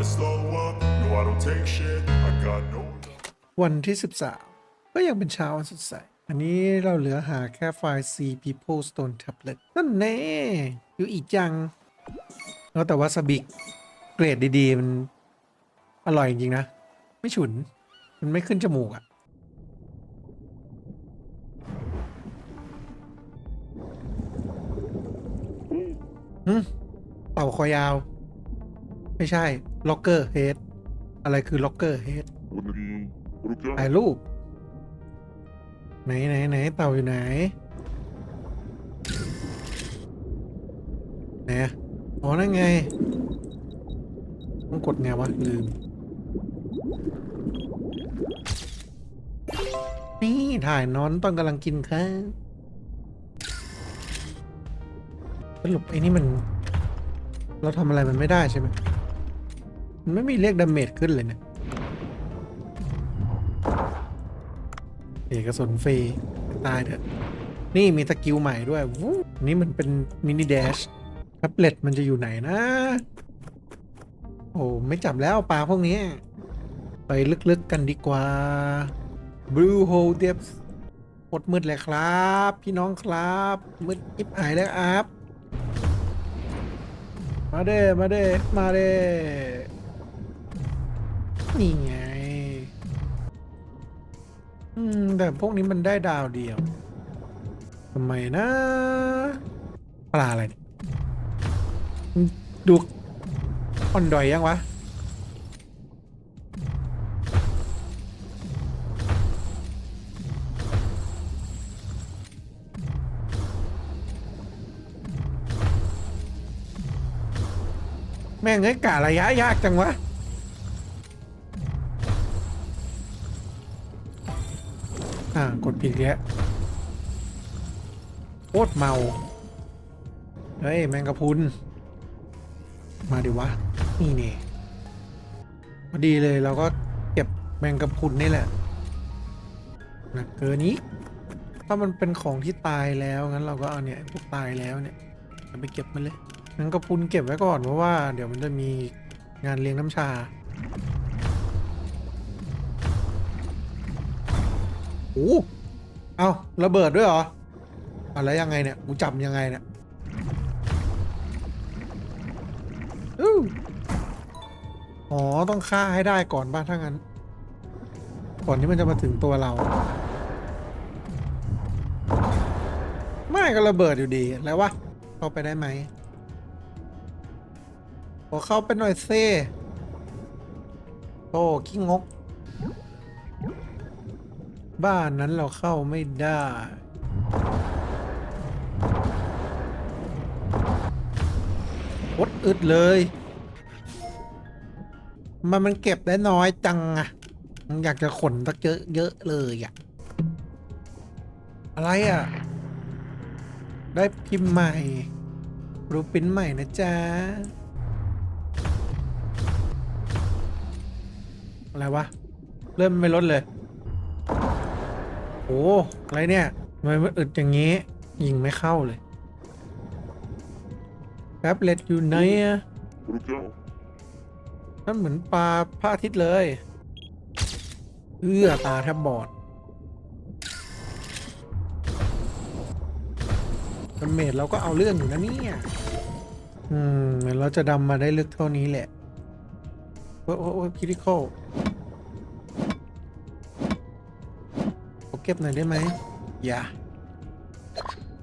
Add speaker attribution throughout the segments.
Speaker 1: never slow up. No, I don't take shit. I got no.
Speaker 2: วันที่ 13 ก็ยังเป็นเช้าวันสดใส อันนี้เราเหลือหาแค่ไฟล์ C People Stone Tablet นั่นแน่อยู่อีกจังแล้วแต่ว่าสบิกเกรดดีๆ มันอร่อยจริงๆนะ ไม่ฉุน มันไม่ขึ้นจมูกอะ่ะหืมเป่าคอยาว ไม่ใช่ล็อกเกอร์เฮดอะไรคือล็อกเกอร์เฮดถ่ายรูป ไหนไหนไหนเต่าอยู่ไหน ไหนอ๋อนั่นไง ต้องกดไงวะ ลืม นี่ ถ่ายนอนตอนกำลังกินข้าวสรุปไอ้นี่มัน เราทำอะไรมันไม่ได้ใช่ไหม มันไม่มีเรียกดาเมจขึ้นเลยเนะเอกระสุนฟรีตายเถอะ นี่มีสกิลใหม่ด้วยวู้นี่มันเป็นมินิเดชแท็บเล็ตมันจะอยู่ไหนนะ โอ้ไม่จับแล้วปลาพวกนี้ ไปลึกๆกันดีกว่า Blue Hole d e p t หมดมืดเลยครับ พี่น้องครับ มืดอิบหายแล้วครับ มาเด้มาเด้มาเด้ นี่ไง อืม แต่พวกนี้มันได้ดาวเดียวทำไมนะปลาอะไรเนี่ยดูอ่อนดอยยังวะ แม่งเอ้กะระยะยากจังวะ กดผิดแล้วโคตรเมา เฮ้ย แมงกะพุน มาดิวะ นี่นี่พอดีเลยเราก็เก็บแมงกะพุนนี่แหละหนักเกินนี้ ถ้ามันเป็นของที่ตายแล้วงั้นเราก็เอาเนี่ยพวกตายแล้วเนี่ยไปเก็บมันเลยแมงกะพุนเก็บไว้ก่อนเพราะว่า เดี๋ยวมันจะมีงานเลี้ยงน้ำชา อ้เอาระเบิดด้วยเหรออะไรยังไงเนี่ยกูจำยังไงเนี่ยอู้อ๋อต้องฆ่าให้ได้ก่อนบ้างถ้างั้น ก่อนที่มันจะมาถึงตัวเรา ไม่ก็ระเบิดอยู่ดีแล้ววะเข้าไปได้ไหมขอเข้าไปหน่อยเซ่โอ้ขี้งก บ้านนั้นเราเข้าไม่ได้วดอึดเลย มันมันเก็บได้น้อยจังอะอยากจะขนตักเยอะเยอะเลยอะอะไรอะได้พิมพ์ใหม่ รูปปิ้นใหม่นะจ๊ะ อะไรวะ เริ่มไม่ลดเลย โอ้อะไรเนี่ยทำไมมันอึดอย่างงี้ยิงไม่เข้าเลยแป๊บเล็ดอยู่ไหนอะานั่นเหมือนปลาพระอาทิตย์เลยเอื้อตาแทบบอดดาเมจเราก็เอาเรื่องอยู่นะเนี่ยอืมเราจะดำมาได้ลึกเท่านี้แหละโอ้ยโอ้ยพิริคอล ก็บหน่อยได้ไหมอย่า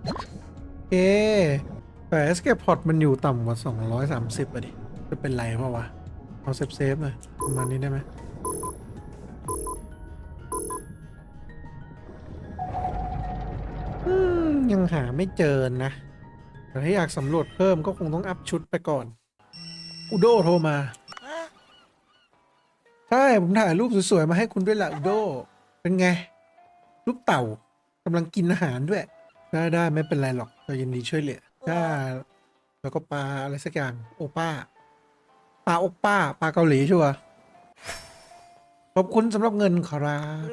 Speaker 2: โอเคแต่ escape pod มันอยู่ต่ำกว่า 230อะดิ จะเป็นไรเปล่าวะ เอาเซฟเซฟๆหน่อยประมาณนี้ได้ไหมอืมยังหาไม่เจอนะแต่ถ้าอยากสำรวจเพิ่มก็คงต้องอัพชุดไปก่อน อุโดโทรมา ใช่ ผมถ่ายรูปสวยๆ มาให้คุณด้วยล่ะอุโด เป็นไง รูปเต่ากำลังกินอาหารด้วย ได้ได้ไม่เป็นไรหรอกเรายินดีช่วยเหลือถ้าแล้วก็ปลาอะไรสักอย่างโอป้าปลาโอป้าปลาเกาหลีชัวร์ขอบคุณสำหรับเงินครับ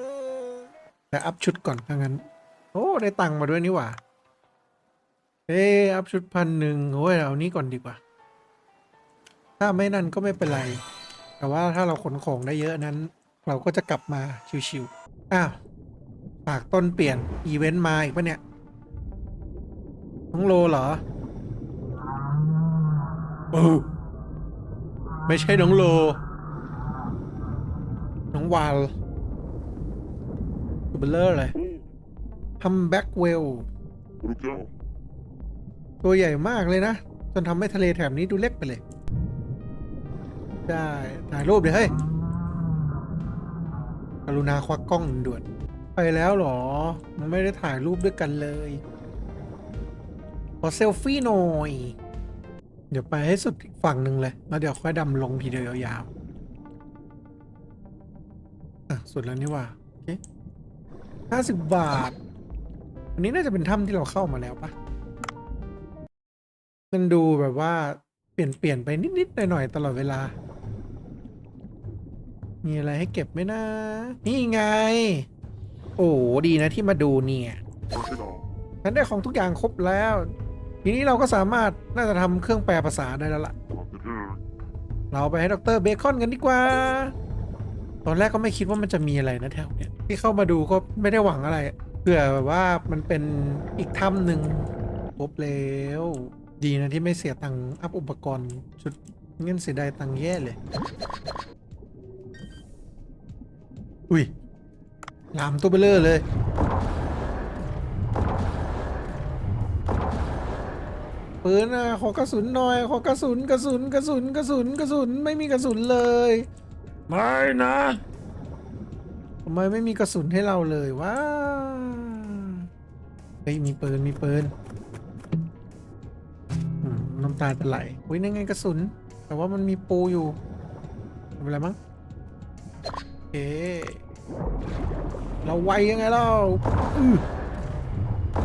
Speaker 2: แต่อัพชุดก่อนถ้างั้น โอ้ได้ตังค์มาด้วยนี่หว่าเอ้อัพชุดพันหนึ่งโอ้ยเอานี้ก่อนดีกว่า ถ้าไม่นั่นก็ไม่เป็นไร แต่ว่าถ้าเราขนของได้เยอะนั้น เราก็จะกลับมาชิวๆอ้าว ปากต้นเปลี่ยน อีเวนต์มาอีกปะเนี่ย น้องโลเหรอโอ้ไม่ใช่น้องโล น้องวาลตัวเบลเลอร์เลยทำแบ็กเวล ตัวใหญ่มากเลยนะ จนทำให้ทะเลแถบนี้ดูเล็กไปเลย ได้ถ่ายรูปเดี๋ยวเฮ้ยกรุณาควักกล้องด่วน ไปแล้วเหรอ มันไม่ได้ถ่ายรูปด้วยกันเลย ขอเซลฟี่หน่อย เดี๋ยวไปให้สุดอีกฝั่งหนึ่งเลย แล้วเดี๋ยวค่อยดำลงทีเดียวยาวๆอะ สุดแล้วนี่ว่า โอเคห้าสิบบาท อันนี้น่าจะเป็นถ้ำที่เราเข้ามาแล้วปะมันดูแบบว่าเปลี่ยนเปลี่ยนไปนิดๆหน่อยๆตลอดเวลา มีอะไรให้เก็บไหมนะ นี่ไง โอ้ดีนะที่มาดูเนี่ยฉันได้ของทุกอย่างครบแล้ว ทีนี้เราก็สามารถน่าจะทำเครื่องแปลภาษาได้แล้วล่ะ เราไปให้ดรเบคอนกันดีกว่า ตอนแรกก็ไม่คิดว่ามันจะมีอะไรนะแถวเนี้ยที่เข้ามาดูก็ไม่ได้หวังอะไรเผื่อแบบว่ามันเป็นอีกถ้ำหนึ่งครบแล้ว ดีนะที่ไม่เสียตังค์อัพอุปกรณ์ชุดเงินเสียดายตังค์แย่เลย อุ้ย ลามตัวเบลเลอร์เลย ปืนอะขอกระสุนหน่อย ขอกระสุนกระสุนกระสุนกระสุนกระสุนไม่มีกระสุนเลยไม่นะทำไมไม่มีกระสุนให้เราเลยวะเฮ้ยมีปืนมีปืนอืมน้ำตาจะไหลอุ้ยนั่นไงกระสุน แต่ว่ามันมีปูอยู่ไม่เป็นไรมั้งโอเค เราไวยังไงเราอือ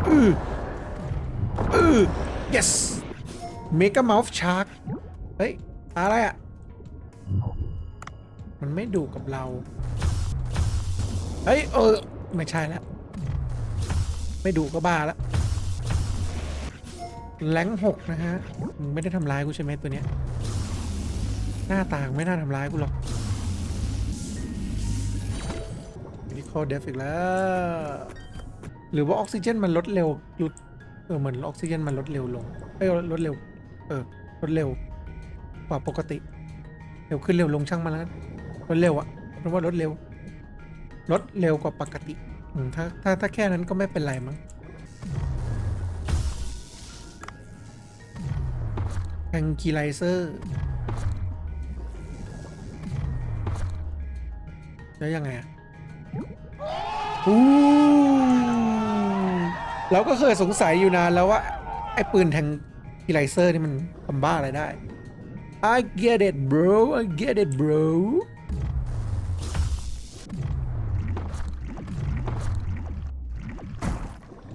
Speaker 2: อืออือ yes mega mouth shark เฮ้ย อะไรอะ มันไม่ดุกับเรา เฮ้ย เออ ไม่ใช่แล้ว ไม่ดุก็บ้าแล้วแรงหกนะฮะ มึงไม่ได้ทำร้ายกูใช่ไหมตัวเนี้ย หน้าต่างไม่น่าทำร้ายกูหรอก นี่คอเดฟอีกแล้ว หรือว่าออกซิเจนมันลดเร็วลดเออเหมือนออกซิเจนมันลดเร็วลงเอ้ยลดเร็ว เออลดเร็วกว่าปกติ เร็วขึ้นเร็วลงช่างมันแล้วลดเร็วอะเพราะว่าลดเร็วลดเร็วกว่าปกติถ้าถ้าถ้าแค่นั้นก็ไม่เป็นไรมั้งแองกิไลเซอร์แล้วยังไงอะ อู้เราก็เคยสงสัยอยู่นานแล้วว่า ไอ้ปืนแทงกิไลเซอร์นี่มันทำบ้าอะไรได้ I get it bro I get it bro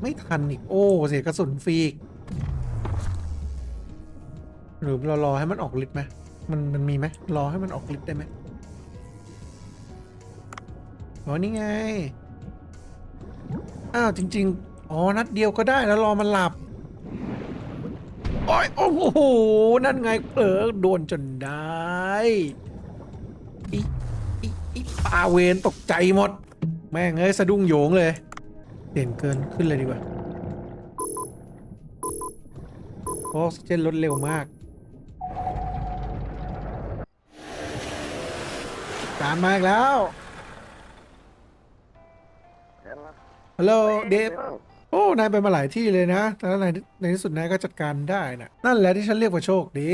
Speaker 2: ไม่ทันอีก โอ้ เสียกระสุนฟรีอีกหรือเรารอให้มันออกฤทธิ์ไหมมันมันมีไหมรอให้มันออกฤทธิ์ได้ไหมอ๋อนี่ไง อ้าวจริง ๆ อ๋อนัดเดียวก็ได้แล้วรอมันหลับโอ้ยโอ้โห นั่นไงเออโดนจนได้อีอีอีปาเวนตกใจหมด แม่งเอ้ยสะดุ้งโยงเลยเด่นเกินขึ้นเลยดีกว่าออกซิเจนลดเร็วมาก การมาอีกแล้ว ฮัลโหลเดฟโอ้ นายไปมาหลายที่เลยนะ แต่ในในที่สุดนายก็จัดการได้นะนั่นแหละที่ฉันเรียกว่าโชคดี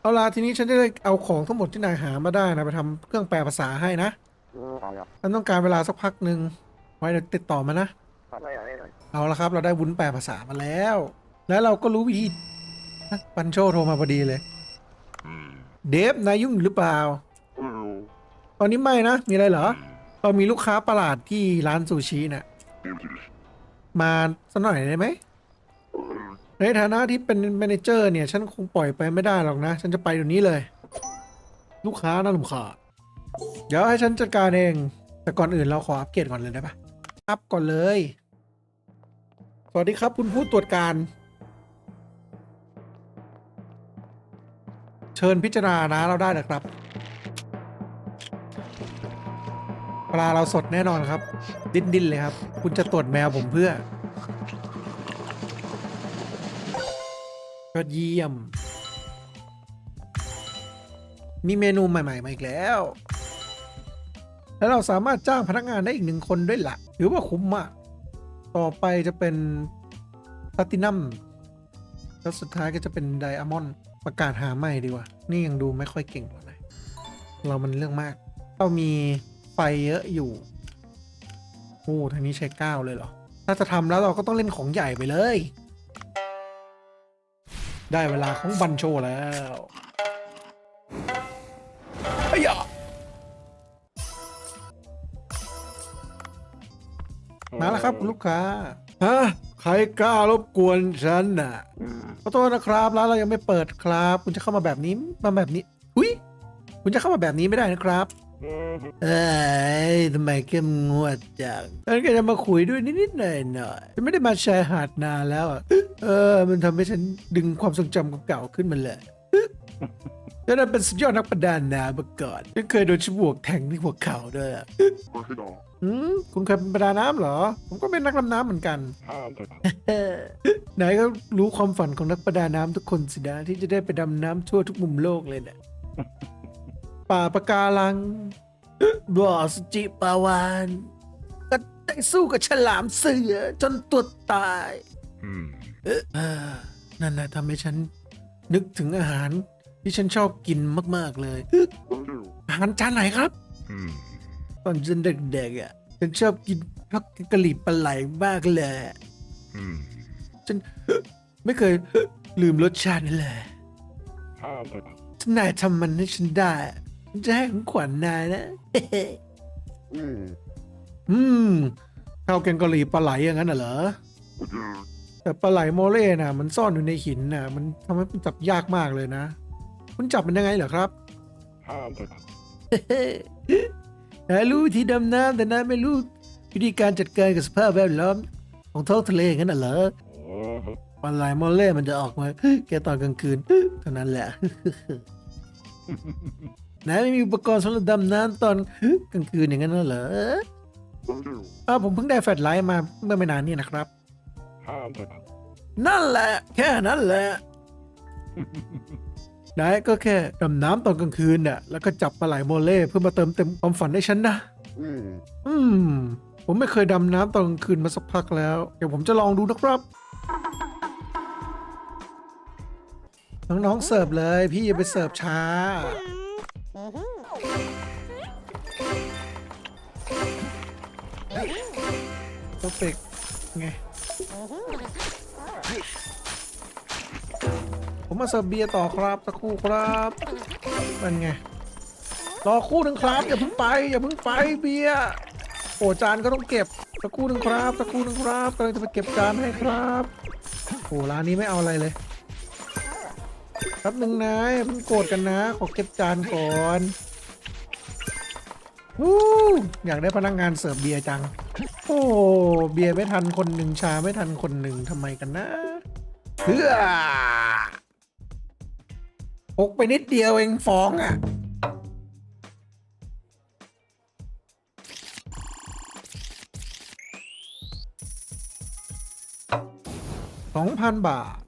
Speaker 2: เอาล่ะทีนี้ฉันจะได้เอาของทั้งหมดที่นายหามาได้นะไปทำเครื่องแปลภาษาให้นะฉันต้องการเวลาสักพักหนึ่งไว้เดี๋ยวติดต่อมานะเอาละครับเราได้วุ้นแปลภาษามาแล้ว แล้วเราก็รู้วิธีนะปันโชโทรมาพอดีเลย
Speaker 1: Hmm.
Speaker 2: เดฟนายยุ่งอยู่หรือเปล่า
Speaker 1: Well,
Speaker 2: ตอนนี้ไม่นะ มีอะไรเหรอ เรามีลูกค้าประหลาดที่ร้านซูชิน่ะ มาสักหน่อยได้ไหม ในฐานะที่เป็นแมเนเจอร์เนี่ย ฉันคงปล่อยไปไม่ได้หรอกนะ ฉันจะไปเดี๋ยวนี้เลย ลูกค้าน่าลำคาญเดี๋ยวให้ฉันจัดการเอง แต่ก่อนอื่นเราขออัปเกรดก่อนเลยได้ปะอัพก่อนเลย สวัสดีครับคุณผู้ตรวจการ เชิญพิจารณานะเราได้เลยครับ ปลาเราสดแน่นอนครับ ดิ้นดิ้นเลยครับ คุณจะตรวจแมวผมเพื่อยอดเยี่ยม มีเมนูใหม่ๆมาอีกแล้ว แล้วเราสามารถจ้างพนักงานได้อีกหนึ่งคนด้วยละ่ะถือว่าคุ้มมากต่อไปจะเป็นพลาตินัมแล้วสุดท้ายก็จะเป็นไดอะมอนด์ประกาศหาใหม่ดีกว่า นี่ยังดูไม่ค่อยเก่งเท่าไหร่เรามันเรื่องมาก เรามี ไฟเยอะอยู่โอ้ทางนี้ใช้เก้าเลยเหรอ ถ้าจะทำแล้วเราก็ต้องเล่นของใหญ่ไปเลย ได้เวลาของบันโชแล้วไอ้ยะมาแล้วครับคุณลูกค้า ฮะ ใครกล้ารบกวนฉันน่ะ ขอโทษนะครับร้านเรายังไม่เปิดครับ คุณจะเข้ามาแบบนี้ มาแบบนี้ อุ้ย คุณจะเข้ามาแบบนี้ไม่ได้นะครับ
Speaker 1: เอ้
Speaker 2: ยทำไมเข้มงวดจังฉันก็จะมาคุยด้วยนิดๆหน่อยๆฉันไม่ได้มาชายหาดนานแล้วอะเออ มันทำให้ฉันดึงความทรงจำเก่าๆขึ้นมาเลยฉันเป็นสุดยอดนักประดาน้ำมาก่อนฉันเคยโดนฉบวกแทงที่หัวเข่าด้วยอะ
Speaker 1: ไม่ให้ดอก
Speaker 2: อืมคุณเคยเป็นประดาน้ำเหรอ ผมก็เป็นนักดำน้ำเหมือนกัน
Speaker 1: ห้
Speaker 2: ไหนก็รู้ความฝันของนักประดาน้ำทุกคนสินะที่จะได้ไปดำน้ำทั่วทุกมุมโลกเลยเนะี่ย ป่าปะการังบ่อสจิปาวานก็ได้สู้กับฉลามเสือจนตัวตาย
Speaker 1: อืม
Speaker 2: เออนั่นนะทำให้ฉันนึกถึงอาหารที่ฉันชอบกินมากๆเลย
Speaker 1: ต้องดู
Speaker 2: อาหารจานไหนครับ
Speaker 1: อืม
Speaker 2: ตอนฉันเด็กๆอะฉันชอบกินพักกะหรี่ปลาไหลมากเลย
Speaker 1: อืม
Speaker 2: ฉันไม่เคยลืมรสชาตินั่นเลย
Speaker 1: ห้ามเลยครับ
Speaker 2: ถ้านายทำมันให้ฉันได้ฉัน จะให้ของขวัญนายนะ
Speaker 1: อืม
Speaker 2: อืมข้าวแกงกะหรี่ปลาไหลอย่างนั้นน่ะเหรอ
Speaker 1: กูจะ
Speaker 2: แต่ปลาไหลโมเล่น่ะ มันซ่อนอยู่ในหินน่ะ มันทำให้มันจับยากมากเลยนะ คุณจับมันยังไงเหรอครับ
Speaker 1: ห้ามเลยครับ
Speaker 2: นายรู้วิธีดำน้ำแต่นายไม่รู้วิธีการจัดการกับสภาพแวดล้อมของท้องทะเลอย่างนั้นน่ะเหรอ
Speaker 1: เออ
Speaker 2: ปลาไหลโมเล่มันจะออกมาแค่ตอนกลางคืนเท่านั้นแหละ นายไม่มีอุปกรณ์สำหรับดำน้ำตอนกลางคืนอย่างนั้นน่ะเหรอ
Speaker 1: ต้องดู
Speaker 2: อ้าวผมเพิ่งได้แฟลชไลท์มาเมื่อไม่นานนี้นะครับ
Speaker 1: ห้ามเลยครับ
Speaker 2: นั่นแหละ แค่นั้นแหละ นายก็แค่ดำน้ำตอนกลางคืนน่ะแล้วก็จับปลาไหลโมเล่เพื่อมาเติมเต็มความฝันให้ฉันนะ
Speaker 1: อืม
Speaker 2: อืมผมไม่เคยดำน้ำตอนกลางคืนมาสักพักแล้ว เดี๋ยวผมจะลองดูนะครับ น้องๆเสิร์ฟเลย พี่อย่าไปเสิร์ฟช้า เพอร์เฟกไง ผมมาเสิร์ฟเบียร์ต่อครับสักครู่ครับมันไง รอคู่หนึ่งครับ อย่าเพิ่งไป อย่าเพิ่งไปเบียร์โอ้จานก็ต้องเก็บสักครู่หนึ่งครับสักครู่หนึ่งครับกำลังจะไปเก็บจานให้ครับโอ้ร้านนี้ไม่เอาอะไรเลย แป๊บหนึ่งนะย่าเพิ่งโกรธกันนะ ขอเก็บจานก่อนวู้อยากได้พนักงานเสิร์ฟเบียร์จัง โอ้เบียร์ไม่ทันคนหนึ่งชาไม่ทันคนหนึ่งทำไมกันนะเพื่อพกไปนิดเดียวเองฟองอะสองพันบาท